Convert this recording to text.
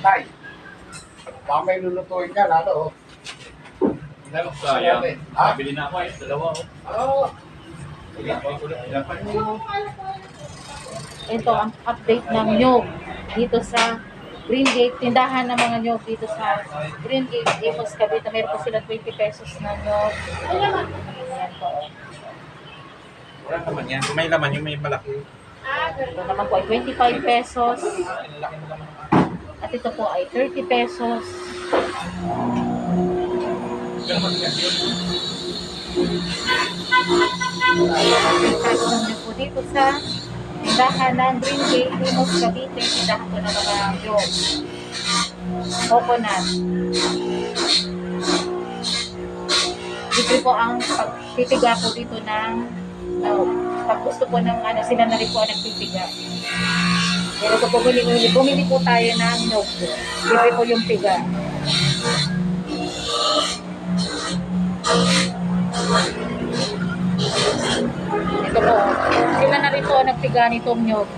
Tay. Baka may lulutuin ka, lalo. oh. Sayang. sabi. Ha? Bili na ako eh. Dalawa oh. Oo. Ito ang update ng nyog dito sa Green Gate, tindahan ng mga nyog dito sa Green Gate, Amos Cavite. Meron po sila 20 pesos na nyog. Ayan po. Wala naman yan. May laman yung may malaki. Ito naman po ay 25 pesos. Laman. At ito po ay 30 pesos. Ng nyog po dito sa tindahan ng Green Gate, Amos Cavite. Tindahan po ng mga nyog. Coconut. Libre po ang pagtitiga po dito ng uh, pag gusto po ng ano, sila po ang nagtitiga. Pero kung bumili, bumili, bumili po tayo ng nyog. Libre po yung tiga. Ito po, sila na po ang nagtiga nitong nyog.